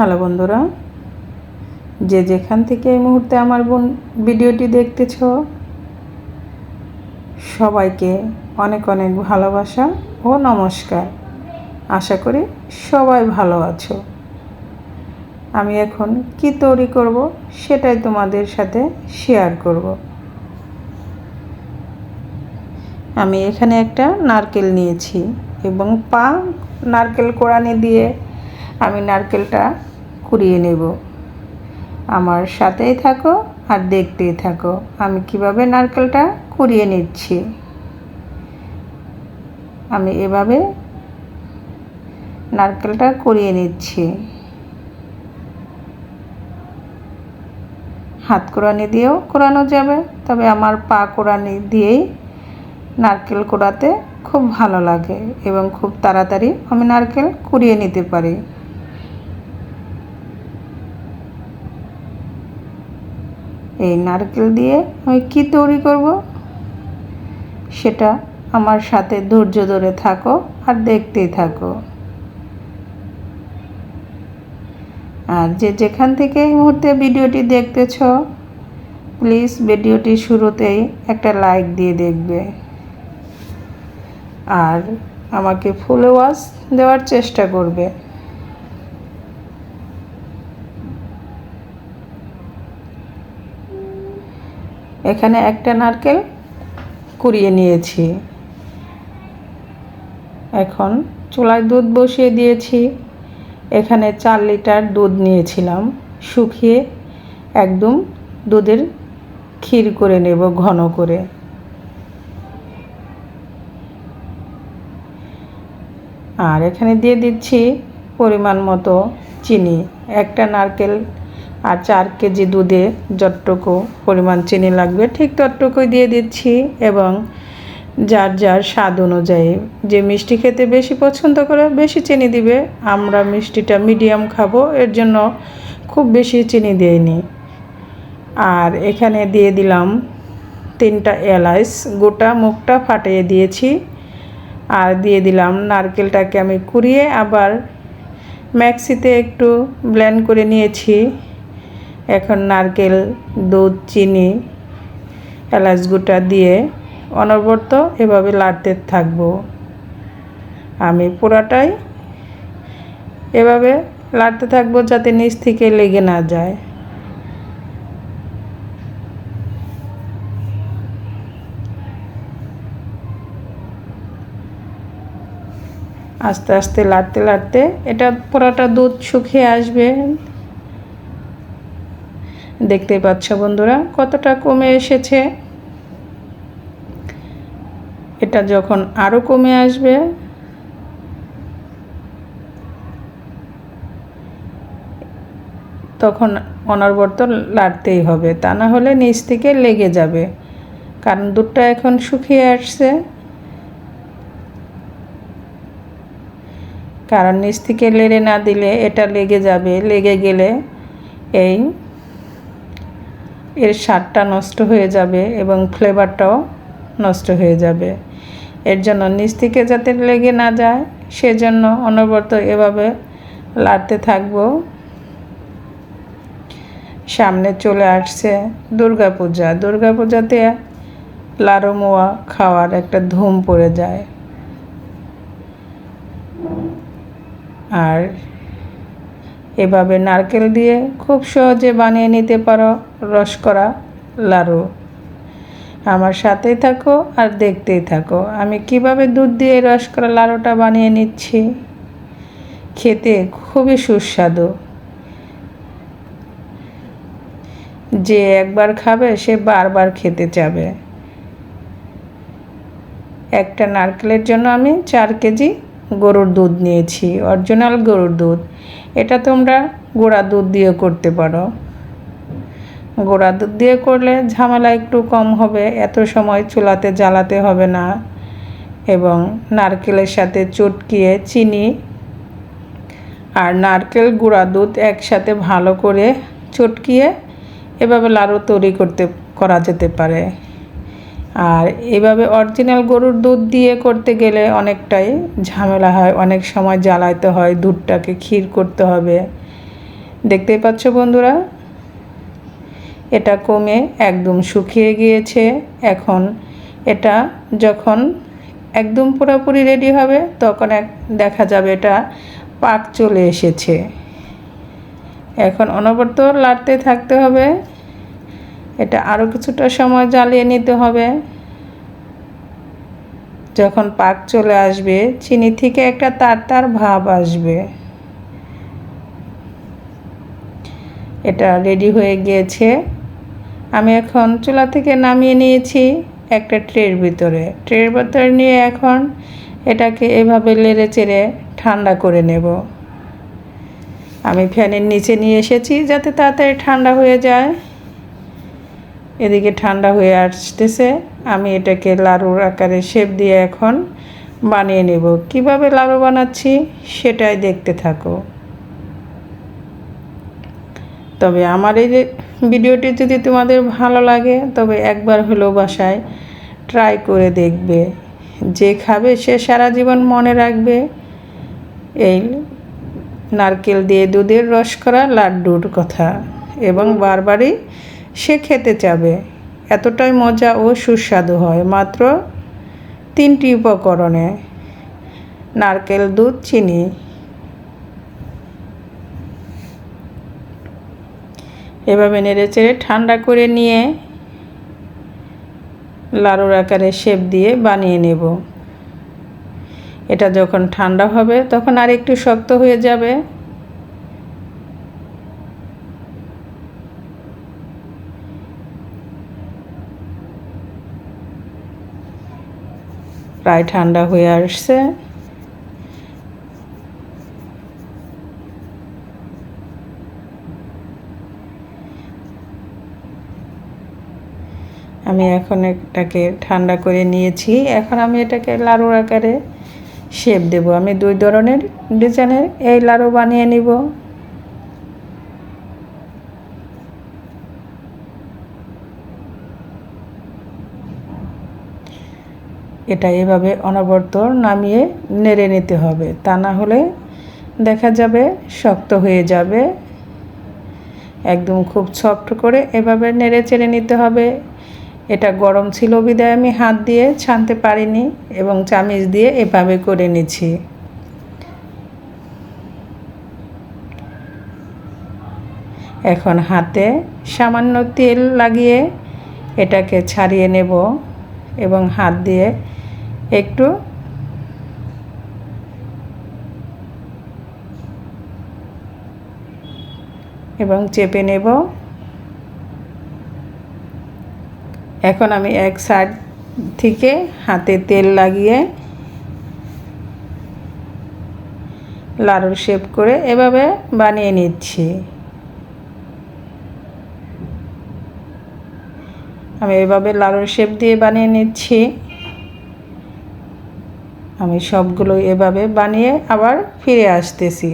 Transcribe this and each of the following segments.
Hello বন্ধুরা, যে যেখান থেকে এই মুহূর্তে আমার বোন ভিডিওটি দেখতেছ, সবাইকে অনেক অনেক ভালোবাসা ও নমস্কার। আশা করি সবাই ভালো আছো। আমি এখন কি তৈরি করব সেটাই তোমাদের সাথে শেয়ার করব। আমি এখানে একটা নারকেল নিয়েছি এবং পা নারকেল কোড়ানি দিয়ে আমি নারকেলটা কুড়িয়ে নেব। আমার সাথেই থাকো আর দেখতেই থাকো আমি কীভাবে নারকেলটা কুড়িয়ে নিচ্ছি। আমি এভাবে নারকেলটা কুড়িয়ে নিচ্ছি। হাত কোড়ানি দিয়েও কোরানো যাবে, তবে আমার পা কোড়ানি দিয়েই নারকেল কোড়াতে খুব ভালো লাগে এবং খুব তাড়াতাড়ি আমি নারকেল কুড়িয়ে নিতে পারি। এই নারকেল দিয়ে আমি কী তৈরি করব? সেটা আমার সাথে ধৈর্য ধরে থাকো আর দেখতেই থাকো। আর যে যেখান থেকে এই মুহূর্তে ভিডিওটি দেখতেছ প্লিজ ভিডিওটি শুরুতেই একটা লাইক দিয়ে দেখবে। আর আমাকে ফুল ওয়াশ দেওয়ার চেষ্টা করবে। এখানে একটা নারকেল কুড়িয়ে নিয়েছি। এখন চুলায় দুধ বসিয়ে দিয়েছি। এখানে চার লিটার দুধ নিয়েছিলাম। শুকিয়ে একদম দুধের ক্ষীর করে নেব ঘন করে। আর এখানে দিয়ে দিচ্ছি পরিমাণ মতো চিনি। একটা নারকেল আর চার কেজি দুধে যতটুকু পরিমাণ চিনি লাগবে, ঠিক ততটুকুই দিয়ে দিচ্ছি এবং যার যার স্বাদ অনুযায়ী। যে মিষ্টি খেতে বেশি পছন্দ করে, বেশি চিনি দিবে। আমরা মিষ্টিটা মিডিয়াম খাব, এর জন্য খুব বেশি চিনি দিইনি। আর এখানে দিয়ে দিলাম তিনটা এলাচ গোটা মুখটা ফাটিয়ে দিয়েছি। আর দিয়ে দিলাম নারকেলটাকে আমি কুড়িয়ে আবার ম্যাক্সিতে একটু ব্লেন্ড করে নিয়েছি। এখন নারকেল, দুধ, চিনি, এলাচ গুঁটা দিয়ে অনবরত এভাবে লাড়তে থাকব। আমি পুরাটাই এভাবে লাড়তে থাকব যাতে নিচ থেকে লেগে না যায়। আস্তে আস্তে লাড়তে লাড়তে এটা পুরাটা দুধ শুকিয়ে আসবে। দেখতে পাচ্ছ বন্ধুরা, কতটা কমে এসেছে। এটা যখন আরও কমে আসবে, তখন অনবরত লাড়তেই হবে, তা না হলে নিচ থেকে লেগে যাবে। কারণ দুধটা এখন শুকিয়ে আসছে। কারণ নিচ থেকে লেড়ে না দিলে এটা লেগে যাবে, লেগে গেলে এই এর স্বাদটা নষ্ট হয়ে যাবে এবং ফ্লেভারটাও নষ্ট হয়ে যাবে। এর জন্য নিচ থেকে যাতে লেগে না যায়, সেজন্য অনবরত এভাবে লাড়তে থাকব। সামনে চলে আসছে দুর্গা পূজা দুর্গা পূজাতে লাড়ু মোয়া খাওয়ার একটা ধুম পড়ে যায়। আর এভাবে নারকেল দিয়ে খুব সহজে বানিয়ে নিতে পারো রস করা লাড়ু। আমার সাথেই থাকো আর দেখতেই থাকো, আমি কীভাবে দুধ দিয়ে রস করা লাড়ুটা বানিয়ে নিচ্ছি? খেতে খুবই সুস্বাদু। যে একবার খাবে, সে বারবার খেতে চাবে একটা নারকেলের জন্য আমি চার কেজি গরুর দুধ নিয়েছি, অরিজিনাল গরুর দুধ। এটা তোমরা গোড়া দুধ দিয়ে করতে পারো। গোড়া দুধ দিয়ে করলে ঝামেলা একটু কম হবে, এত সময় চুলাতে জ্বালাতে হবে না এবং নারকেলের সাথে চটকিয়ে চিনি আর নারকেল গুঁড়া দুধ একসাথে ভালো করে চটকিয়ে এভাবে লাড়ু তৈরি করতে, করা যেতে পারে। আর এভাবে অরিজিনাল গরুর দুধ দিয়ে করতে গেলে অনেকটাই ঝামেলা হয়, অনেক সময় জ্বালাইতে হয়, দুধটাকে ক্ষীর করতে হবে। দেখতেই পাচ্ছ বন্ধুরা, এটা কমে একদম শুকিয়ে গিয়েছে। এখন এটা যখন একদম পুরোপুরি রেডি হবে, তখন এক, দেখা যাবে এটা পাক চলে এসেছে। এখন অনবরত লাড়তে থাকতে হবে। এটা আরও কিছুটা সময় জ্বালিয়ে নিতে হবে। যখন পাক চলে আসবে, চিনি থেকে একটা তার তার ভাব আসবে। এটা রেডি হয়ে গিয়েছে। আমি এখন চুলা থেকে নামিয়ে নিয়েছি একটা ট্রের ভিতরে। ট্রের ভিতরে নিয়ে এখন এটাকে এভাবে লেড়ে চেড়ে ঠান্ডা করে নেব। আমি ফ্যানের নিচে নিয়ে এসেছি যাতে তাড়াতাড়ি ঠান্ডা হয়ে যায়। এদিকে ঠান্ডা হয়ে আসতেছে। আমি এটাকে লাড়ুর আকারে শেপ দিয়ে এখন বানিয়ে নেব। কীভাবে লাড়ু বানাচ্ছি সেটাই দেখতে থাকো। তবে আমার এই যে ভিডিওটি যদি তোমাদের ভালো লাগে, তবে একবার হলেও বাসায় ট্রাই করে দেখবে। যে খাবে সে সারা জীবন মনে রাখবে। এই নারকেল দিয়ে দুধের রস করা লাড্ডুর কথা। এবং বারবারই সে খেতে চাবে। এতটাই মজা ও সুস্বাদু হয়। মাত্র তিনটি উপকরণে নারকেল, দুধ, চিনি। এভাবে নেড়ে চেড়ে ঠান্ডা করে নিয়ে লাড়ুর আকারে শেপ দিয়ে বানিয়ে নেব। এটা যখন ঠান্ডা হবে, তখন আর একটু শক্ত হয়ে যাবে। প্রায় ঠান্ডা হয়ে আসছে। আমি এখন এটাকে ঠান্ডা করে নিয়েছি। এখন আমি এটাকে লাড়ুর আকারে শেপ দেব। আমি দুই ধরনের ডিজাইনের এই লাড়ু বানিয়ে নিব। এটা এভাবে অনবরত নামিয়ে নেড়ে নিতে হবে। তা না হলে দেখা যাবে শক্ত হয়ে যাবে। একদম খুব সফট করে এভাবে নেড়ে চেড়ে নিতে হবে। এটা গরম ছিল বিদায়, আমি হাত দিয়ে ছানতে পারিনি এবং চামিচ দিয়ে এভাবে করে নিছি এখন হাতে সামান্য তেল লাগিয়ে এটাকে ছাড়িয়ে নেব এবং হাত দিয়ে একটু। এবং চেপে নেব। এখন আমি এক সাইড থেকে হাতে তেল লাগিয়ে লাড়ুর শেপ করে এভাবে বানিয়ে নিচ্ছি। আমি এভাবে লাড়ুর শেপ দিয়ে বানিয়ে নিচ্ছি। আমি সবগুলো এভাবে বানিয়ে আবার ফিরে আসতেছি।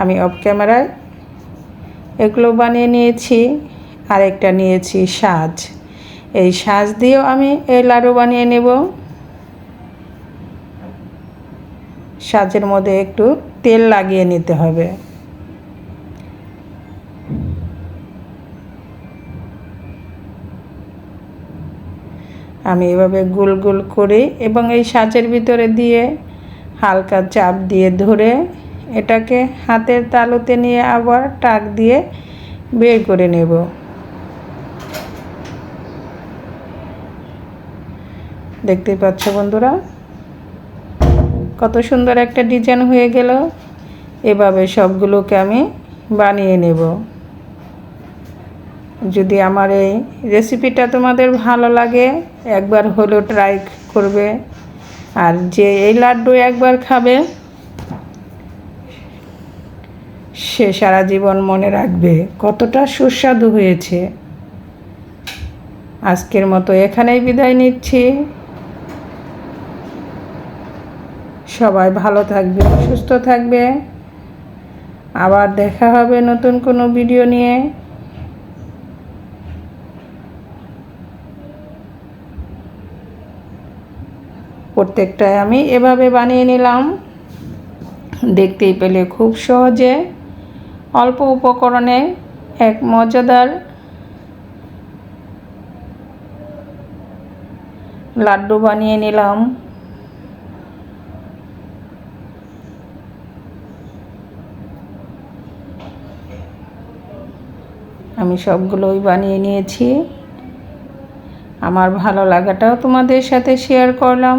আমি অফ ক্যামেরায় এগুলো বানিয়ে নিয়েছি আর একটা নিয়েছি সাজ। এই সাজ দিয়েও আমি এই লাড়ু বানিয়ে নেব। সাজের মধ্যে একটু তেল লাগিয়ে নিতে হবে। আমি এভাবে গোল গোল করে এবং এই সাঁচের ভিতরে দিয়ে হালকা চাপ দিয়ে ধরে এটাকে হাতের তালুতে নিয়ে আবার টাক দিয়ে বের করে নেব। দেখতেই পাচ্ছ বন্ধুরা? কত সুন্দর একটা ডিজাইন হয়ে গেল। এভাবে সবগুলোকে আমি বানিয়ে নেব। যদি আমার এই রেসিপিটা তোমাদের ভালো লাগে, একবার হলেও ট্রাই করবে। আর যে এই লাড্ডু একবার খাবে, সে সারা জীবন মনে রাখবে কতটা সুস্বাদু হয়েছে। আজকের মতো এখানেই বিদায় নিচ্ছি। সবাই ভালো থাকবে, সুস্থ থাকবে। আবার দেখা হবে নতুন কোনো ভিডিও নিয়ে। প্রত্যেকটাই আমি এভাবে বানিয়ে নিলাম। দেখতেই পেলে খুব সহজে। অল্প উপকরণে এক মজাদার লাড্ডু বানিয়ে নিলাম। আমি সবগুলোই বানিয়ে নিয়েছি। আমার ভালো লাগাটাও তোমাদের সাথে শেয়ার করলাম।